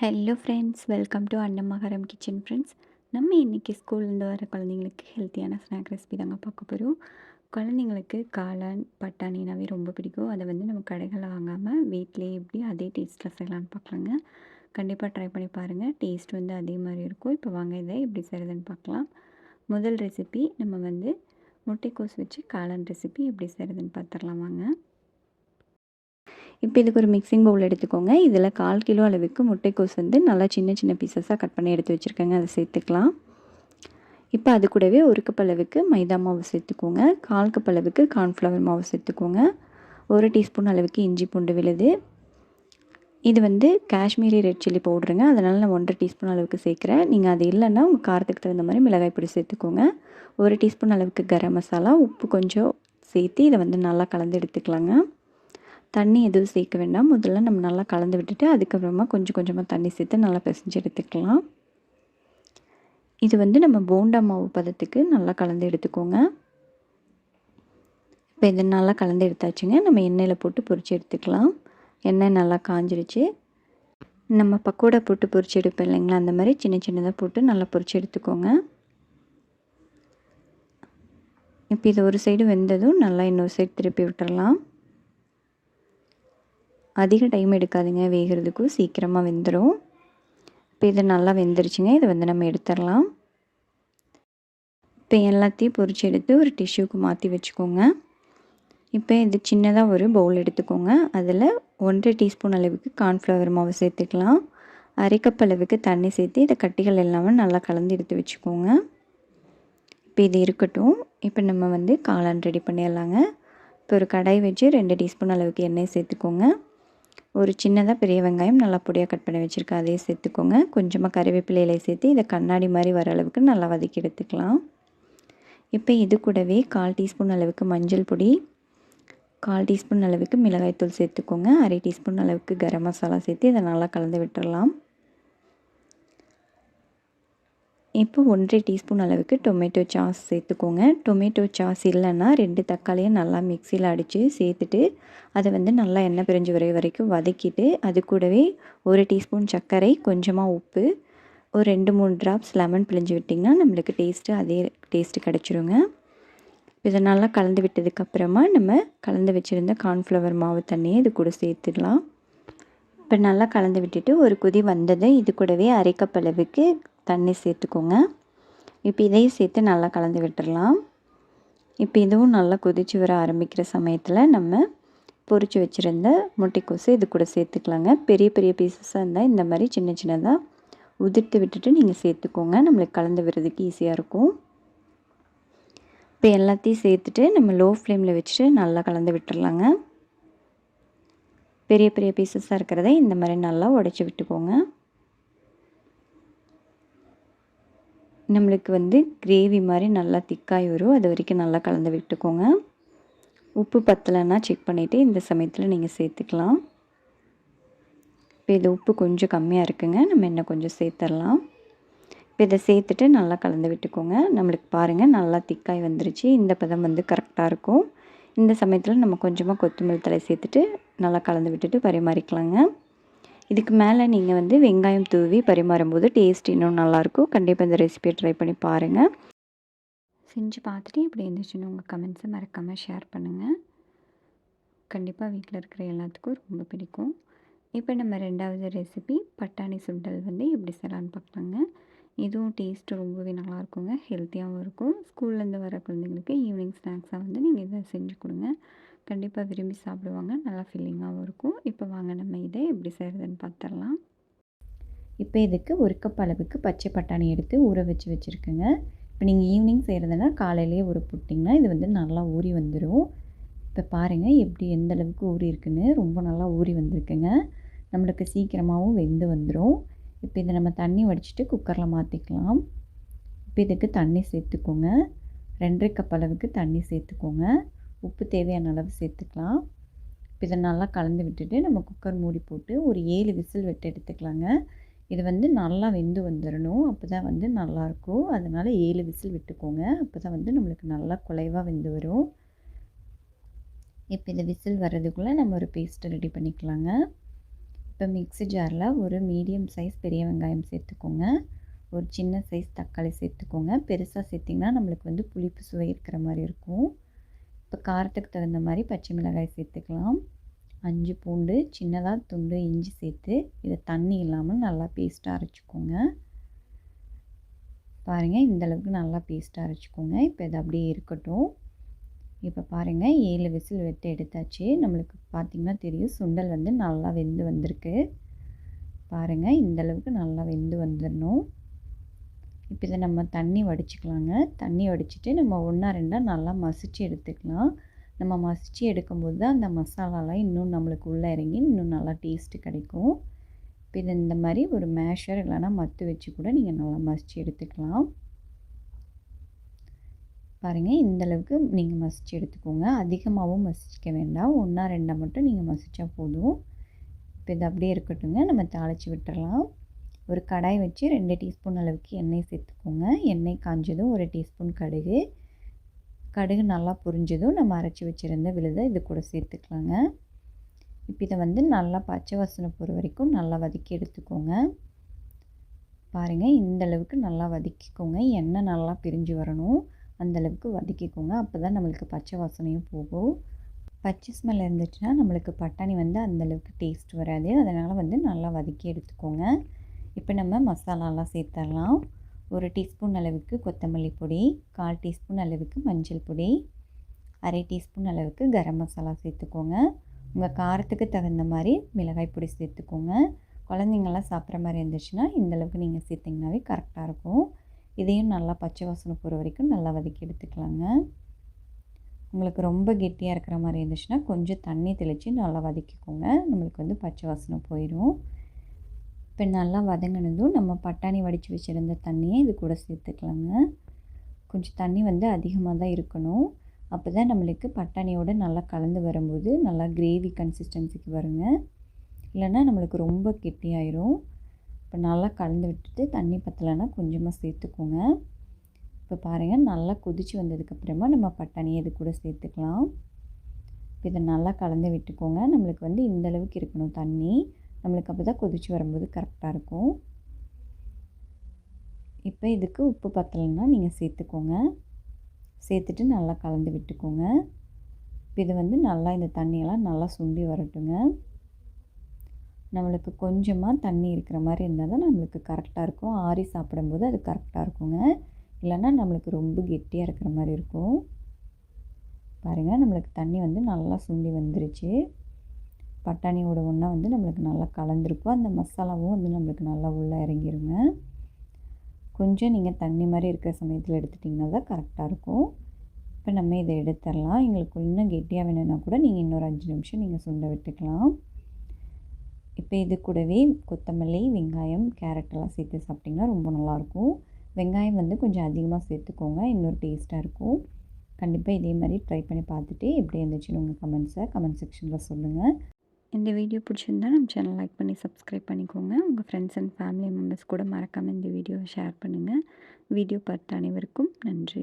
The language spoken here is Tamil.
Hello friends welcome to Annamakaram kitchen friends நம்ம இன்றைக்கி ஸ்கூல்லேருந்து வர குழந்தைங்களுக்கு ஹெல்த்தியான ஸ்நாக் ரெசிபி தாங்க பார்க்க போகிறோம் குழந்தைங்களுக்கு காளான் பட்டாணினாவே ரொம்ப பிடிக்கும். அதை வந்து நம்ம கடைகளில் வாங்காமல் வீட்டிலே எப்படி அதே டேஸ்ட்டில் செய்யலான்னு பார்க்கலாங்க. கண்டிப்பாக ட்ரை பண்ணி பாருங்கள் டேஸ்ட் வந்து அதே மாதிரி இருக்கும். இப்போ வாங்க இதை எப்படி செய்கிறதுன்னு பார்க்கலாம். முதல் ரெசிபி நம்ம வந்து முட்டைக்கோஸ் வச்சு காளான் ரெசிபி எப்படி செய்கிறதுன்னு பார்த்துடலாம் வாங்க. இப்போ இதுக்கு ஒரு மிக்சிங் பவுல் எடுத்துக்கோங்க. இதில் கால் கிலோ அளவுக்கு முட்டைக்கோஸ் வந்து நல்லா சின்ன சின்ன பீசஸாக கட் பண்ணி எடுத்து வச்சுருக்கேங்க. அதை சேர்த்துக்கலாம். இப்போ அது கூடவே ஒரு கப் அளவுக்கு மைதா மாவு சேர்த்துக்கோங்க. கால் கப் அளவுக்கு கார்ன்ஃப்ளவர் மாவு சேர்த்துக்கோங்க. ஒரு டீஸ்பூன் அளவுக்கு இஞ்சி பூண்டு விழுது. இது வந்து காஷ்மீரி ரெட் சில்லி பவுடருங்க அதனால் நான் ஒன்றரை டீஸ்பூன் அளவுக்கு சேர்க்குறேன். நீங்கள் அது இல்லைன்னா உங்கள் காரத்துக்கு தகுந்த மாதிரி மிளகாய் பொடி சேர்த்துக்கோங்க. ஒரு டீஸ்பூன் அளவுக்கு கரம் மசாலா உப்பு கொஞ்சம் சேர்த்து இதை வந்து நல்லா கலந்து எடுத்துக்கலாங்க. தண்ணி எதுவும் சேர்க்க வேண்டாம். முதல்ல நம்ம நல்லா கலந்து விட்டுட்டு அதுக்கப்புறமா கொஞ்சம் கொஞ்சமாக தண்ணி சேர்த்து நல்லா பிசைஞ்சு எடுத்துக்கலாம். இது வந்து நம்ம போண்டா மாவு பதத்துக்கு நல்லா கலந்து எடுத்துக்கோங்க. இப்போ இதை நல்லா கலந்து எடுத்தாச்சுங்க. நம்ம எண்ணெயில் போட்டு பொரிச்சு எடுத்துக்கலாம். எண்ணெய் நல்லா காஞ்சிருச்சு. நம்ம பக்கோடா போட்டு பொரிச்சு எடுப்போம் இல்லைங்களா? அந்த மாதிரி சின்ன சின்னதாக போட்டு நல்லா பொரிச்சு எடுத்துக்கோங்க. இப்போ இது ஒரு சைடு வெந்ததும் நல்லா இன்னொரு சைடு திருப்பி விட்டுறலாம். அதிக டைம் எடுக்காதுங்க. வேகிறதுக்கும் சீக்கிரமாக வெந்துடும் இப்போ இது நல்லா வெந்துருச்சுங்க. இதை வந்து நம்ம எடுத்துடலாம். இப்போ எல்லாத்தையும் பொறிச்சு எடுத்து ஒரு டிஷ்யூக்கு மாற்றி வச்சுக்கோங்க. இப்போ இது சின்னதாக ஒரு பவுல் எடுத்துக்கோங்க. அதில் ஒன்றரை டீஸ்பூன் அளவுக்கு கார்ன்ஃப்ளவர் மாவு சேர்த்துக்கலாம். அரை கப் அளவுக்கு தண்ணி சேர்த்து இதை கட்டிகள் எல்லாமே நல்லா கலந்து எடுத்து வச்சுக்கோங்க. இப்போ இது இருக்கட்டும். இப்போ நம்ம வந்து காளான் ரெடி பண்ணிடலாங்க. இப்போ ஒரு கடாய் வச்சு ரெண்டு டீஸ்பூன் அளவுக்கு எண்ணெய் சேர்த்துக்கோங்க. ஒரு சின்னதாக பெரிய வெங்காயம் நல்லா பொடியாக கட் பண்ணி வச்சுருக்கேன். அதையும் சேர்த்துக்கோங்க. கொஞ்சமாக கறிவேப்பிலையில சேர்த்து இதை கண்ணாடி மாதிரி வர அளவுக்கு நல்லா வதக்கி எடுத்துக்கலாம். இப்போ இது கூடவே கால் டீஸ்பூன் அளவுக்கு மஞ்சள் பொடி கால் டீஸ்பூன் அளவுக்கு மிளகாய்த்தூள் சேர்த்துக்கோங்க. அரை டீஸ்பூன் அளவுக்கு கரம் மசாலா சேர்த்து இதை நல்லா கலந்து விட்டுடலாம் இப்போ ஒன்றரை டீஸ்பூன் அளவுக்கு டொமேட்டோ சாஸ் சேர்த்துக்கோங்க. டொமேட்டோ சாஸ் இல்லைன்னா ரெண்டு தக்காளியை நல்லா மிக்சியில் அடித்து சேர்த்துட்டு அதை வந்து நல்லா எண்ணெய் பிரிஞ்சு வரை வரைக்கும் வதக்கிட்டு அது கூடவே ஒரு டீஸ்பூன் சர்க்கரை கொஞ்சமாக உப்பு ஒரு ரெண்டு மூணு ட்ராப்ஸ் லெமன் பிழிஞ்சு விட்டிங்கன்னா நம்மளுக்கு டேஸ்ட்டு அதே டேஸ்ட்டு கிடச்சிருங்க. இதை நல்லா கலந்து விட்டதுக்கப்புறமா நம்ம கலந்து வச்சுருந்த கார்ன்ஃப்ளவர் மாவு தண்ணியை இது கூட சேர்த்துடலாம் இப்போ நல்லா கலந்து விட்டுட்டு ஒரு கொதி வந்ததை இது கூடவே அரைக்கப்பளவுக்கு தண்ணி சேர்த்துக்கோங்க. இப்போ இதையும் சேர்த்து நல்லா கலந்து விட்டுடலாம் இப்போ இதுவும் நல்லா கொதிச்சு வர ஆரம்பிக்கிற சமயத்தில் நம்ம பொறிச்சு வச்சுருந்த முட்டைக்கோசு இது கூட சேர்த்துக்கலாங்க. பெரிய பெரிய பீசஸாக இருந்தால் இந்த மாதிரி சின்ன சின்னதாக உதிர்த்து விட்டுட்டு நீங்கள் சேர்த்துக்கோங்க. நம்மளுக்கு கலந்து விடுறதுக்கு ஈஸியாக இருக்கும். இப்போ எல்லாத்தையும் சேர்த்துட்டு நம்ம லோ ஃப்ளேமில் வச்சுட்டு நல்லா கலந்து விட்டுடலாங்க பெரிய பெரிய பீசஸாக இருக்கிறத இந்த மாதிரி நல்லா உடச்சி விட்டுக்கோங்க. நம்மளுக்கு வந்து கிரேவி மாதிரி நல்லா திக்காய் வரும். அது வரைக்கும் நல்லா கலந்து விட்டுக்கோங்க. உப்பு பத்தலைன்னா செக் பண்ணிவிட்டு இந்த சமயத்தில் நீங்கள் சேர்த்துக்கலாம். இப்போ இது உப்பு கொஞ்சம் கம்மியாக இருக்குங்க. நம்ம இன்னும் கொஞ்சம் சேர்த்துடலாம் இப்போ இதை சேர்த்துட்டு நல்லா கலந்து விட்டுக்கோங்க. நம்மளுக்கு பாருங்கள் நல்லா திக்காய் வந்துருச்சு. இந்த பதம் வந்து கரெக்டாக இருக்கும். இந்த சமயத்தில் நம்ம கொஞ்சமாக கொத்தமல்லி தலை சேர்த்துட்டு நல்லா கலந்து விட்டுட்டு பரிமாறிக்கலாங்க. இதுக்கு மேலே நீங்கள் வந்து வெங்காயம் தூவி பரிமாறும்போது டேஸ்ட் இன்னும் நல்லாயிருக்கும் கண்டிப்பாக இந்த ரெசிபியை ட்ரை பண்ணி பாருங்கள் செஞ்சு பார்த்துட்டு இப்படி இருந்துச்சுன்னு உங்கள் கமெண்ட்ஸை மறக்காமல் ஷேர் பண்ணுங்கள் கண்டிப்பாக வீட்டில் இருக்கிற எல்லாத்துக்கும் ரொம்ப பிடிக்கும். இப்போ நம்ம ரெண்டாவது ரெசிபி பட்டாணி சுண்டல் வந்து எப்படி செய்யலான்னு பார்க்கலாங்க. இதுவும் டேஸ்ட்டு ரொம்பவே நல்லாயிருக்குங்க ஹெல்த்தியாகவும் இருக்கும். ஸ்கூல்லேருந்து வர குழந்தைங்களுக்கு ஈவினிங் ஸ்நாக்ஸாக வந்து நீங்கள் இதை செஞ்சு கொடுங்க. கண்டிப்பாக விரும்பி சாப்பிடுவாங்க. நல்லா ஃபில்லிங்காகவும் இருக்கும். இப்போ வாங்க நம்ம இதை எப்படி செய்கிறதுன்னு பார்த்துடலாம் இப்போ இதுக்கு ஒரு கப் அளவுக்கு பச்சை பட்டாணி எடுத்து ஊற வச்சு வச்சுருக்கேங்க. இப்போ நீங்கள் ஈவினிங் செய்கிறதுனா காலையிலேயே ஊற போட்டிங்கன்னா இது வந்து நல்லா ஊறி வந்துடும் இப்போ பாருங்கள் எப்படி எந்த அளவுக்கு ஊறி இருக்குன்னு. ரொம்ப நல்லா ஊறி வந்திருக்குங்க. நம்மளுக்கு சீக்கிரமாகவும் வெந்து வந்துடும் இப்போ இதை நம்ம தண்ணி வடிச்சிட்டு குக்கரில் மாற்றிக்கலாம் இப்போ இதுக்கு தண்ணி சேர்த்துக்கோங்க. ரெண்டரை கப் அளவுக்கு தண்ணி சேர்த்துக்கோங்க. உப்பு தேவையான அளவு சேர்த்துக்கலாம். இப்போ இதை நல்லா கலந்து விட்டுட்டு நம்ம குக்கர் மூடி போட்டு ஒரு ஏழு விசில் விட்டு எடுத்துக்கலாங்க. இது வந்து நல்லா வெந்து வந்துடணும் அப்போ தான் வந்து நல்லாயிருக்கும் அதனால் ஏழு விசில் விட்டுக்கோங்க. அப்போ தான் வந்து நம்மளுக்கு நல்லா குலைவாக வெந்து வரும். இப்போ இந்த விசில் வர்றதுக்குள்ளே நம்ம ஒரு பேஸ்ட்டு ரெடி பண்ணிக்கலாங்க. இப்போ மிக்ஸி ஜாரில் ஒரு மீடியம் சைஸ் பெரிய வெங்காயம் சேர்த்துக்கோங்க. ஒரு சின்ன சைஸ் தக்காளி சேர்த்துக்கோங்க. பெருசாக சேர்த்திங்கன்னா நம்மளுக்கு வந்து புளிப்பு சுவை இருக்கிற மாதிரி இருக்கும். இப்போ காரத்துக்கு தகுந்த மாதிரி பச்சை மிளகாய் சேர்த்துக்கலாம். அஞ்சு பூண்டு சின்னதாக துண்டு இஞ்சி சேர்த்து இதை தண்ணி இல்லாமல் நல்லா பேஸ்ட்டாக அரைச்சிக்கோங்க. பாருங்கள் இந்தளவுக்கு நல்லா பேஸ்ட்டாக அரைச்சிக்கோங்க. இப்போ இது அப்படியே இருக்கட்டும். இப்போ பாருங்கள் ஏழு விசில் வெட்டு எடுத்தாச்சு. நம்மளுக்கு பார்த்திங்கன்னா தெரியும் சுண்டல் வந்து நல்லா வெந்து வந்திருக்கு. பாருங்கள் இந்தளவுக்கு நல்லா வெந்து வந்துடணும். இப்போ இதை நம்ம தண்ணி வடிச்சிக்கலாங்க. தண்ணி வடிச்சிட்டு நம்ம ஒன்றா ரெண்டாக நல்லா மசித்து எடுத்துக்கலாம். நம்ம மசித்து எடுக்கும்போது தான் அந்த மசாலாலாம் இன்னும் நம்மளுக்கு உள்ளே இறங்கி இன்னும் நல்லா டேஸ்ட்டு கிடைக்கும். இப்போ இது இந்த மாதிரி ஒரு மேஷர் இல்லைனா மத்து வச்சு கூட நீங்கள் நல்லா மசித்து எடுத்துக்கலாம். பாருங்கள் இந்தளவுக்கு நீங்கள் மசித்து எடுத்துக்கோங்க. அதிகமாகவும் மசிக்க வேண்டாம். ஒன்றா ரெண்டாக மட்டும் நீங்கள் மசித்தா போதும். இப்போ இது அப்படியே இருக்கட்டுங்க நம்ம தாளித்து விட்டுறலாம். ஒரு கடாய் வச்சு ரெண்டு டீஸ்பூன் அளவுக்கு எண்ணெய் சேர்த்துக்கோங்க. எண்ணெய் காஞ்சதும் ஒரு டீஸ்பூன் கடுகு. கடுகு நல்லா புரிஞ்சதும் நம்ம அரைச்சி வச்சுருந்த விழுதை இது கூட சேர்த்துக்கலாங்க. இப்போ இதை வந்து நல்லா பச்சை வாசனை போகிற வரைக்கும் நல்லா வதக்கி எடுத்துக்கோங்க. பாருங்கள் இந்த அளவுக்கு நல்லா வதக்கிக்கோங்க. எண்ணெய் நல்லா பிரிஞ்சு வரணும். அந்தளவுக்கு வதக்கிக்கோங்க. அப்போ தான் நம்மளுக்கு பச்சை வாசனையும் போகும். பச்சை ஸ்மெல் இருந்துச்சுன்னா நம்மளுக்கு பட்டாணி வந்து அந்தளவுக்கு டேஸ்ட் வராது. அதனால் வந்து நல்லா வதக்கி எடுத்துக்கோங்க. இப்போ நம்ம மசாலாலாம் சேர்த்துடலாம் ஒரு டீஸ்பூன் அளவுக்கு கொத்தமல்லி பொடி கால் டீஸ்பூன் அளவுக்கு மஞ்சள் பொடி அரை டீஸ்பூன் அளவுக்கு கரம் மசாலா சேர்த்துக்கோங்க. உங்கள் காரத்துக்கு தகுந்த மாதிரி மிளகாய் பொடி சேர்த்துக்கோங்க. குழந்தைங்கள்லாம் சாப்பிட்ற மாதிரி இருந்துச்சுன்னா இந்தளவுக்கு நீங்கள் சேர்த்திங்கனாவே கரெக்டாக இருக்கும். இதையும் நல்லா பச்சை வாசனை போகிற வரைக்கும் நல்லா வதக்கி எடுத்துக்கலாங்க. உங்களுக்கு ரொம்ப கெட்டியாக இருக்கிற மாதிரி இருந்துச்சுன்னா கொஞ்சம் தண்ணி தெளித்து நல்லா வதக்கிக்கோங்க. நம்மளுக்கு வந்து பச்சை வாசனை போயிடும். இப்போ நல்லா வதங்கினதும் நம்ம பட்டாணி வடித்து வச்சுருந்த தண்ணியை இது கூட சேர்த்துக்கலாங்க. கொஞ்சம் தண்ணி வந்து அதிகமாக தான் இருக்கணும். அப்போ தான் நம்மளுக்கு பட்டாணியோடு நல்லா கலந்து வரும்போது நல்லா கிரேவி கன்சிஸ்டன்சிக்கு வருங்க. இல்லைன்னா நம்மளுக்கு ரொம்ப கெட்டியாயிரும். இப்போ நல்லா கலந்து விட்டுட்டு தண்ணி பற்றலைன்னா கொஞ்சமாக சேர்த்துக்கோங்க. இப்போ பாருங்கள் நல்லா கொதித்து வந்ததுக்கப்புறமா நம்ம பட்டாணியை இது கூட சேர்த்துக்கலாம். இப்போ இதை நல்லா கலந்து விட்டுக்கோங்க. நம்மளுக்கு வந்து இந்தளவுக்கு இருக்கணும் தண்ணி. நம்மளுக்கு அப்போ தான் கொதித்து வரும்போது கரெக்டாக இருக்கும். இப்போ இதுக்கு உப்பு பத்தலைன்னா நீங்கள் சேர்த்துக்கோங்க. சேர்த்துட்டு நல்லா கலந்து விட்டுக்கோங்க. இப்போ இது வந்து நல்லா இந்த தண்ணியெல்லாம் நல்லா சுண்டி வரட்டுங்க. நம்மளுக்கு கொஞ்சமாக தண்ணி இருக்கிற மாதிரி இருந்தால் தான் நம்மளுக்கு கரெக்டாக இருக்கும். ஆறி சாப்பிடும்போது அது கரெக்டாக இருக்குங்க. இல்லைன்னா நம்மளுக்கு ரொம்ப கெட்டியாக இருக்கிற மாதிரி இருக்கும். பாருங்கள் நம்மளுக்கு தண்ணி வந்து நல்லா சுண்டி வந்துருச்சு. பட்டாணியோட ஒன்றா வந்து நம்மளுக்கு நல்லா கலந்துருக்கும். அந்த மசாலாவும் வந்து நம்மளுக்கு நல்லா உள்ளே இறங்கிருங்க. கொஞ்சம் நீங்கள் தண்ணி மாதிரி இருக்கிற சமயத்தில் எடுத்துட்டிங்கன்னா தான் கரெக்டாக இருக்கும். இப்போ நம்ம இதை எடுத்துடலாம். எங்களுக்கு இன்னும் கெட்டியாக வேணும்னா கூட நீங்கள் இன்னொரு அஞ்சு நிமிஷம் நீங்கள் சுண்ட விட்டுக்கலாம். இப்போ இது கூடவே கொத்தமல்லி வெங்காயம் கேரட்டெல்லாம் சேர்த்து சாப்பிட்டிங்கன்னா ரொம்ப நல்லாயிருக்கும் வெங்காயம் வந்து கொஞ்சம் அதிகமாக சேர்த்துக்கோங்க. இன்னொரு டேஸ்ட்டாக இருக்கும். கண்டிப்பாக இதே மாதிரி ட்ரை பண்ணி பார்த்துட்டு எப்படி இருந்துச்சுன்னு உங்கள் கமெண்ட்ஸை கமெண்ட் செக்ஷனில் சொல்லுங்கள் இந்த வீடியோ பிடிச்சிருந்தா நம்ம சேனல் லைக் பண்ணி சப்ஸ்கிரைப் பண்ணிக்கோங்க. உங்கள் ஃப்ரெண்ட்ஸ் அண்ட் ஃபேமிலி மெம்பர்ஸ் கூட மறக்காமல் இந்த வீடியோவை ஷேர் பண்ணுங்கள் வீடியோ பார்த்த அனைவருக்கும் நன்றி.